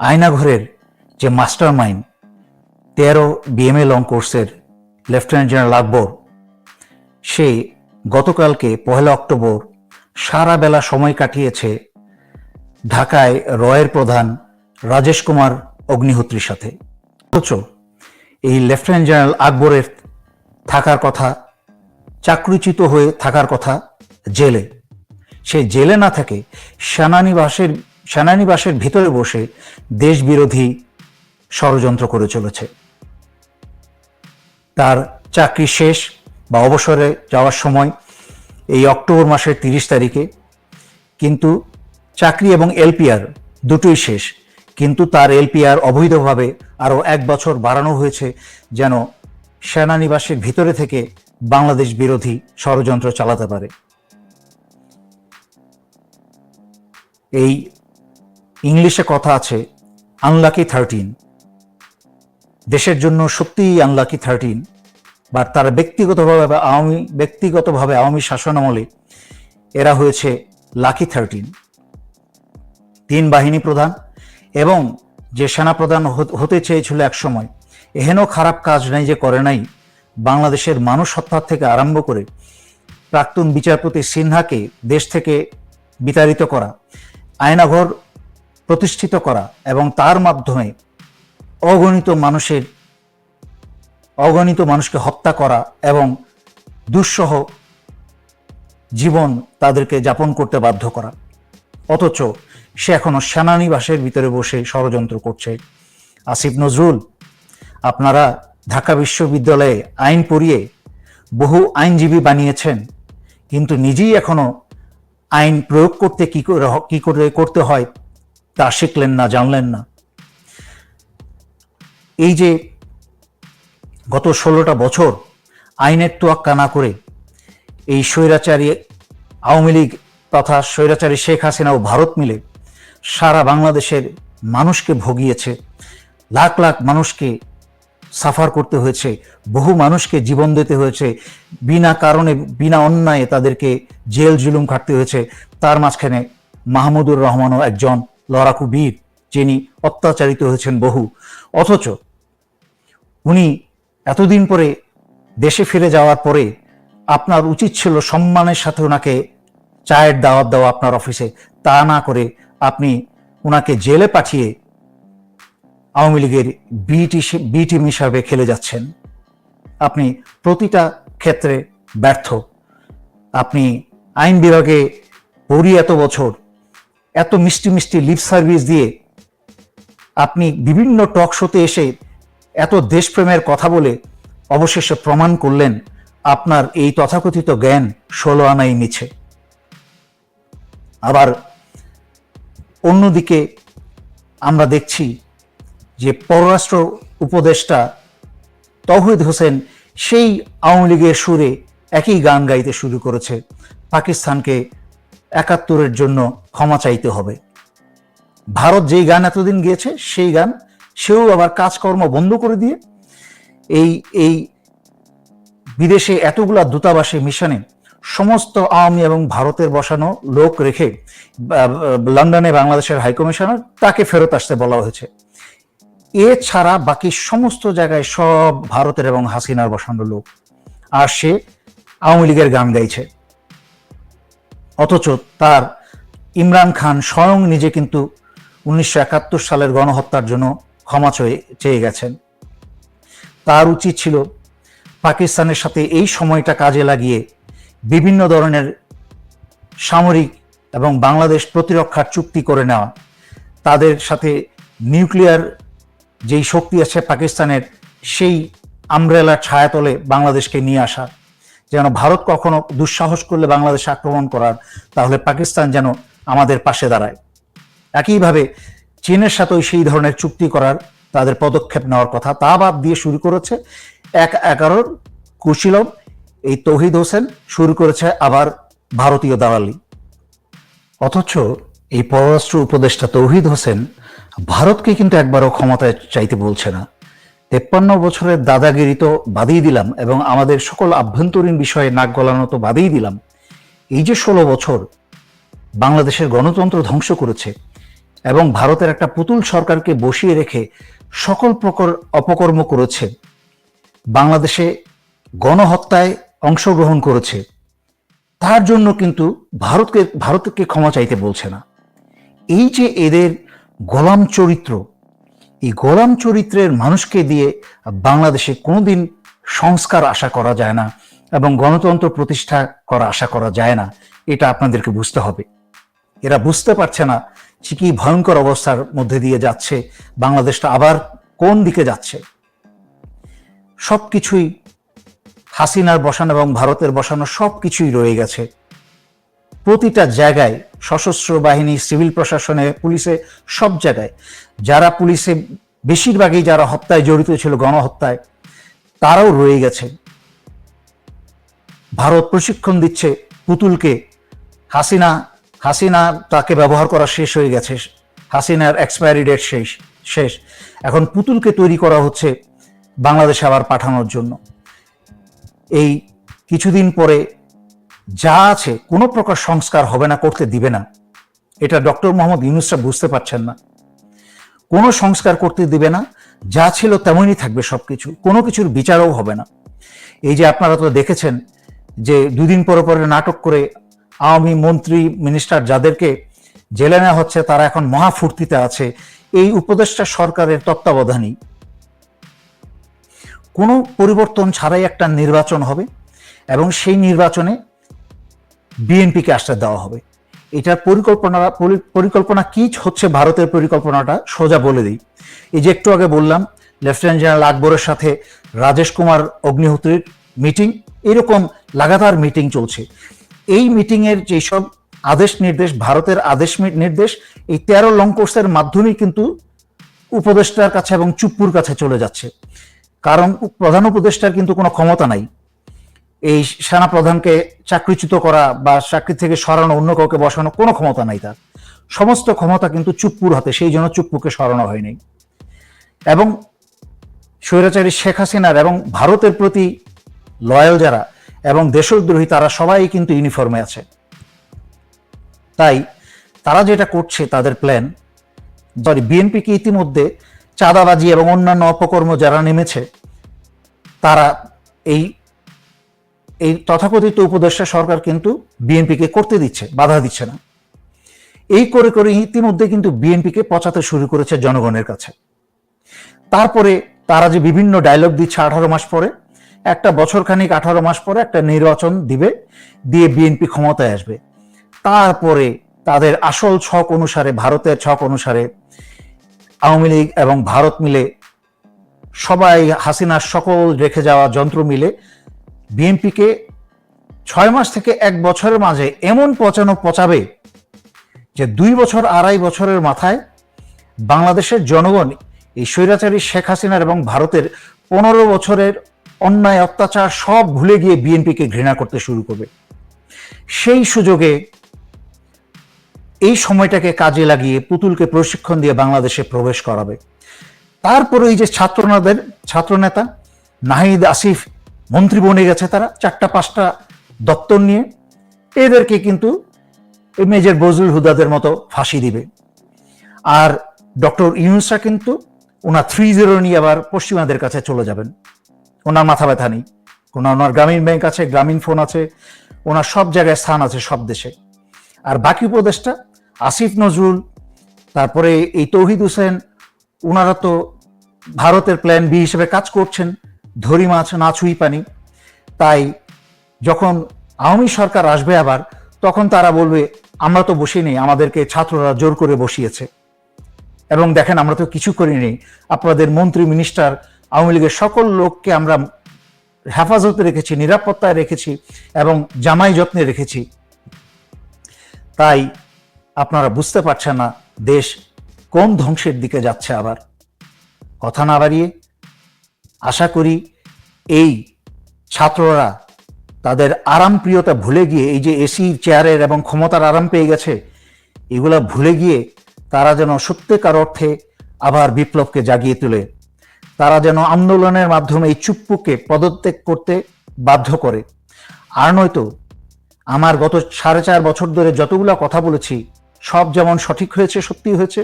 আয়নাঘরের যে master mind তেরো BMA long কোর্সের লেফটেন্যান্ট জেনারেল আকবর, সে গতকালকে পহেলা অক্টোবর সারা বেলা সময় কাটিয়েছে ঢাকায় রয়ের প্রধান রাজেশ কুমার অগ্নিহোত্রীর সাথে। অথচ এই লেফটেন্যান্ট জেনারেল আকবরের থাকার কথা, চাকরিচ্যুত হয়ে থাকার কথা জেলে। সে জেলে না থাকে সেনানিবাসের সেনানিবাসের ভিতরে বসে দেশবিরোধী ষড়যন্ত্র করে চলেছে। তার চাকরি শেষ বা অবসরে যাওয়ার সময় এই অক্টোবর মাসের তিরিশ তারিখে কিন্তু চাকরি এবং এলপিআর দুটোই শেষ। কিন্তু তার এলপিআর অবৈধভাবে আরও এক বছর বাড়ানো হয়েছে যেন সেনানিবাসের ভিতরে থেকে বাংলাদেশ বিরোধী ষড়যন্ত্র চালাতে পারে। এই ইংলিশে কথা আছে আনলাকি থার্টিন দেশের জন্য সত্যিই আনলাকি থার্টিন বা তারা ব্যক্তিগতভাবে আওয়ামী ব্যক্তিগতভাবে আওয়ামী শাসন আমলে এরা হয়েছে লাকি থার্টিন তিন বাহিনী প্রধান এবং যে সেনাপ্রধান হতে চেয়েছিল একসময়, এহেন খারাপ কাজ নাই যে করে নাই, বাংলাদেশের মানুষ হত্যার থেকে আরম্ভ করে প্রাক্তন বিচারপতি সিনহাকে দেশ থেকে বিতাড়িত করা। আয়নাঘর প্রতিষ্ঠিত করা এবং তার মাধ্যমে অগণিত মানুষের, অগণিত মানুষকে হত্যা করা এবং দুঃসহ জীবন তাদেরকে যাপন করতে বাধ্য করা। অথচ সে এখনও সেনানিবাসের ভিতরে বসে ষড়যন্ত্র করছে। আসিফ নজরুল, আপনারা ঢাকা বিশ্ববিদ্যালয়ে আইন পড়িয়ে বহু আইনজীবী বানিয়েছেন, কিন্তু নিজেই এখনও আইন প্রয়োগ করতে কি করে কি করে করতে হয় তা শিখলেন না, জানলেন না। এই যে গত ষোলোটা বছর আইনের তোয়াক্কা না করে এই স্বৈরাচারী আওয়ামী লীগ তথা স্বৈরাচারী শেখ হাসিনা ও ভারত মিলে সারা বাংলাদেশের মানুষকে ভোগিয়েছে, লাখ লাখ মানুষকে সাফার করতে হয়েছে, বহু মানুষকে জীবন দিতে হয়েছে, বিনা কারণে, বিনা অন্যায়ে তাদেরকে জেল জুলুম খাটতে হয়েছে। তার মাঝখানে মাহমুদুর রহমানও একজন লড়াকু বীর যিনি অত্যাচারিত হয়েছেন বহু। অথচ উনি এতদিন পরে দেশে ফিরে যাওয়ার পরে আপনার উচিত ছিল সম্মানের সাথে ওনাকে চায়ের দাওয়াত দেওয়া আপনার অফিসে। তা না করে আপনি ওনাকে জেলে পাঠিয়ে আওয়ামী লীগের বি টি- বি টিম হিসাবে খেলে যাচ্ছেন। আপনি প্রতিটা ক্ষেত্রে ব্যর্থ। আপনি আইন বিভাগে পড়ি এত বছর এত মিষ্টি মিষ্টি লিপ সার্ভিস দিয়ে আপনি বিভিন্ন টক শোতে এসে এত দেশপ্রেমের কথা বলে অবশেষে প্রমাণ করলেন আপনার এই তথাকথিত জ্ঞান ষোলো আনাই মিছে। আবার অন্যদিকে আমরা দেখছি যে পররাষ্ট্র উপদেষ্টা তৌহিদ হোসেন সেই আওয়ামী লীগের সুরে একই গান গাইতে শুরু করেছে। পাকিস্তানকে একাত্তরের জন্য ক্ষমা চাইতে হবে। ভারত যেই গান এতদিন গিয়েছে, সেই গান সেও আবার কাজকর্ম বন্ধ করে দিয়ে এই এই বিদেশে এতগুলা দূতাবাসে মিশনে সমস্ত আওয়ামী এবং ভারতের বসানো লোক রেখে লন্ডনে বাংলাদেশের হাইকমিশনার তাকে ফেরত আসতে বলা হয়েছে। এছাড়া বাকি সমস্ত জায়গায় সব ভারতের এবং হাসিনার বসানো লোক। আর সে আওয়ামী লীগের গান গাইছে। অথচ তার ইমরান খান স্বয়ং নিজে কিন্তু উনিশশো একাত্তর সালের গণহত্যার জন্য ক্ষমা চেয়ে চেয়ে গেছেন। তার উচিত ছিল পাকিস্তানের সাথে এই সময়টা কাজে লাগিয়ে বিভিন্ন ধরনের সামরিক এবং বাংলাদেশ প্রতিরক্ষার চুক্তি করে নেওয়া। তাদের সাথে নিউক্লিয়ার যেই শক্তি আছে পাকিস্তানের, সেই আমব্রেলার ছায়াতলে বাংলাদেশকে নিয়ে আসা। যেন ভারত কখনো দুঃসাহস করলে বাংলাদেশ আক্রমণ করার, তাহলে পাকিস্তান যেন আমাদের পাশে দাঁড়ায়। একইভাবে চীনের সাথেও সেই ধরনের চুক্তি করার তাদের পদক্ষেপ নেওয়ার কথা তা বাদ দিয়ে শুরু করেছে এক এগারোর কুশীলব এই তৌহিদ হোসেন শুরু করেছে আবার ভারতীয় দালালি। অথচ এই পররাষ্ট্র উপদেষ্টা তৌহিদ হোসেন ভারতকে কিন্তু একবারও ক্ষমতায় চাইতে বলছে না। তেপ্পান্ন বছরের দাদাগিরি তো বাদেই দিলাম এবং আমাদের সকল আভ্যন্তরীণ বিষয়ে নাক গলানো তো বাদেই দিলাম। এই যে ষোলো বছর বাংলাদেশের গণতন্ত্র ধ্বংস করেছে এবং ভারতের একটা পুতুল সরকারকে বসিয়ে রেখে সকল প্রকার অপকর্ম করেছে, বাংলাদেশে গণহত্যায় অংশগ্রহণ করেছে, তার জন্য কিন্তু ভারতকে ভারতকে ক্ষমা চাইতে বলছে না। এই যে এদের গোলাম চরিত্র এই গোলাম চরিত্রের মানুষকে দিয়ে বাংলাদেশে কোনোদিন সংস্কার আশা করা যায় না এবং গণতন্ত্র প্রতিষ্ঠা করা আশা করা যায় না। এটা আপনাদেরকে বুঝতে হবে। এরা বুঝতে পারছে না যে কি ভয়ঙ্কর অবস্থার মধ্যে দিয়ে যাচ্ছে, বাংলাদেশটা আবার কোন দিকে যাচ্ছে। সবকিছুই হাসিনার বসানো এবং ভারতের বসানো সবকিছুই রয়ে গেছে। প্রতিটা জায়গায় সশস্ত্র বাহিনী, সিভিল প্রশাসনে, পুলিশে সব জায়গায় যারা পুলিশে বেশিরভাগই যারা হত্যায় জড়িত ছিল, গণহত্যায়, তারাও রয়ে গেছে। ভারত প্রশিক্ষণ দিচ্ছে পুতুলকে। হাসিনা হাসিনা তাকে ব্যবহার করা শেষ হয়ে গেছে। হাসিনার এক্সপায়ারি ডেট শেষ শেষ। এখন পুতুলকে তৈরি করা হচ্ছে বাংলাদেশে আবার পাঠানোর জন্য। এই কিছুদিন পরে যা আছে কোনো প্রকার সংস্কার হবে না, করতে দিবে না। এটা ডক্টর মোহাম্মদ ইউনুসরা বুঝতে পারছেন না। কোনো সংস্কার করতে দিবে না, যা ছিল তেমনই থাকবে সবকিছু, কোনো কিছুর বিচারও হবে না। এই যে আপনারা তো দেখেছেন যে দুদিন পরে পরে নাটক করে আওয়ামী মন্ত্রী, মিনিস্টার যাদেরকে জেলে নেওয়া হচ্ছে, তারা এখন মহাফুর্তিতে আছে। এই উপদেষ্টা সরকারের তত্ত্বাবধানেই। কোনো পরিবর্তন ছাড়াই একটা নির্বাচন হবে এবং সেই নির্বাচনে বিএনপিকে আশ্রয় দেওয়া হবে। এটার পরিকল্পনা, পরি- পরিকল্পনা কি হচ্ছে ভারতের পরিকল্পনাটা সোজা বলে দিই। এই যে একটু আগে বললাম লেফটেন্যান্ট জেনারেল আকবরের সাথে রাজেশ কুমার অগ্নিহোত্রীর মিটিং এরকম লাগাতার মিটিং চলছে। এই মিটিংয়ের যেসব আদেশ নির্দেশ, ভারতের আদেশ নির্দেশ, এই তেরো লং কোর্সের মাধ্যমেই কিন্তু উপদেষ্টার কাছে এবং চুপ্পুর কাছে চলে যাচ্ছে। কারণ প্রধান উপদেষ্টার কিন্তু কোনো ক্ষমতা নাই। এই সেনা প্রধানকে চাকরিচ্যুত করা বা চাকরি থেকে সরানো, অন্য কাউকে বসানো কোনো ক্ষমতা নাই তার। সমস্ত ক্ষমতা কিন্তু চুপ্পুর হাতে, সেই জন্য চুপ্পুকে সরানো হয়নি এবং স্বৈরাচারী শেখ হাসিনার এবং ভারতের প্রতি লয়াল যারা এবং দেশদ্রোহী, তারা সবাই কিন্তু ইউনিফর্মে আছে। তাই তারা যেটা করছে, তাদের প্ল্যান, সরি বিএনপিকে ইতিমধ্যে চাঁদাবাজি এবং অন্যান্য অপকর্ম যারা নেমেছে, তারা এই এই তথাকথিত উপদেষ্টা সরকার কিন্তু বিএনপিকে করতে দিচ্ছে, বাধা দিচ্ছে না। এই করে করে ইতিমধ্যে কিন্তু বিএনপিকে পচাতে শুরু করেছে জনগণের কাছে। তারপরে তারা যে বিভিন্ন ডায়লগ দিচ্ছে আঠারো মাস পরে, একটা বছর খানিক আঠারো মাস পরে একটা নির্বাচন দিবে, দিয়ে বিএনপি ক্ষমতায় আসবে। তারপরে তাদের আসল ছক অনুসারে, ভারতের ছক অনুসারে আওয়ামী লীগ এবং ভারত মিলে সবাই হাসিনার সকল রেখে যাওয়া যন্ত্র মিলে বিএনপিকে ছয় মাস থেকে এক বছরের মাঝে এমন পচানো পচাবে যে দুই বছর আড়াই বছরের মাথায় বাংলাদেশের জনগণ এই স্বৈরাচারী শেখ হাসিনার এবং ভারতের পনেরো বছরের অন্যায়, অত্যাচার সব ভুলে গিয়ে বিএনপিকে ঘৃণা করতে শুরু করবে। সেই সুযোগে এই সময়টাকে কাজে লাগিয়ে পুতুলকে প্রশিক্ষণ দিয়ে বাংলাদেশে প্রবেশ করাবে। তারপরে এই যে ছাত্রনাদের, ছাত্রনেতা নাহিদ আসিফ মন্ত্রী বনে গেছে তারা, চারটা, পাঁচটা দপ্তর নিয়ে। এদেরকে কিন্তু মেজর বজরুল হুদাদের মতো ফাঁসি দিবে। আর ডক্টর ইউনুসরা কিন্তু ওনার থ্রি জিরো নিয়ে আবার পশ্চিমাদের কাছে চলে যাবেন। ওনার মাথা ব্যথা নেই। ওনার ওনার গ্রামীণ ব্যাংক আছে, গ্রামীণ ফোন আছে, ওনার সব জায়গায় স্থান আছে সব দেশে। আর বাকি উপদেশটা আসিফ নজরুল, তারপরে এই তৌহিদ হোসেন, ওনারা তো ভারতের প্ল্যান বি হিসেবে কাজ করছেন। ধরি মাছ না ছুঁই পানি। তাই যখন আওয়ামী সরকার আসবে আবার, তখন তারা বলবে, আমরা তো বসি নেই, আমাদেরকে ছাত্ররা জোর করে বসিয়েছে। এবং দেখেন, আমরা তো কিছু করিনি। আপনাদের মন্ত্রী, মিনিস্টার, আওয়ামী লীগের সকল লোককে আমরা হেফাজতে রেখেছি, নিরাপত্তায় রেখেছি এবং জামাই যত্নে রেখেছি। তাই আপনারা বুঝতে পারছেন না, দেশ কোন ধ্বংসের দিকে যাচ্ছে আবার। কথা না বাড়িয়ে আশা করি এই ছাত্ররা তাদের আরামপ্রিয়তা ভুলে গিয়ে, এই যে এসি চেয়ারের এবং ক্ষমতার আরাম পেয়ে গেছে, এগুলা ভুলে গিয়ে তারা যেন সত্যিকার অর্থে আবার বিপ্লবকে জাগিয়ে তোলে। তারা যেন আন্দোলনের মাধ্যমে এই চুপ্পুকে পদত্যাগ করতে বাধ্য করে। আর নয়তো, আমার গত সাড়ে চার বছর ধরে যতগুলা কথা বলেছি, সব যেমন সঠিক হয়েছে সত্যি হয়েছে,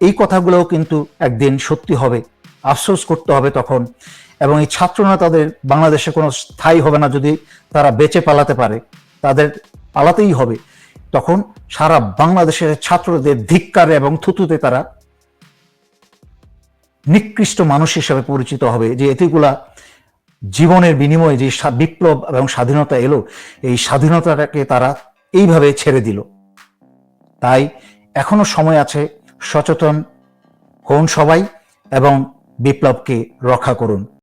এই কথাগুলোও কিন্তু একদিন সত্যি হবে। আফসোস করতে হবে তখন। এবং এই ছাত্ররা তাদের বাংলাদেশে কোনো স্থায়ী হবে না যদি তারা বেঁচে পালাতে পারে। তাদের পালাতেই হবে। তখন সারা বাংলাদেশের ছাত্রদের ধিক্কারে এবং থুতুতে তারা নিকৃষ্ট মানুষ হিসেবে পরিচিত হবে। যে এটিগুলা জীবনের বিনিময়ে যে বিপ্লব এবং স্বাধীনতা এলো, এই স্বাধীনতাটাকে তারা এইভাবে ছেড়ে দিল। তাই এখনও সময় আছে সচেতন হন সবাই এবং বিপ্লবকে রক্ষা করুন।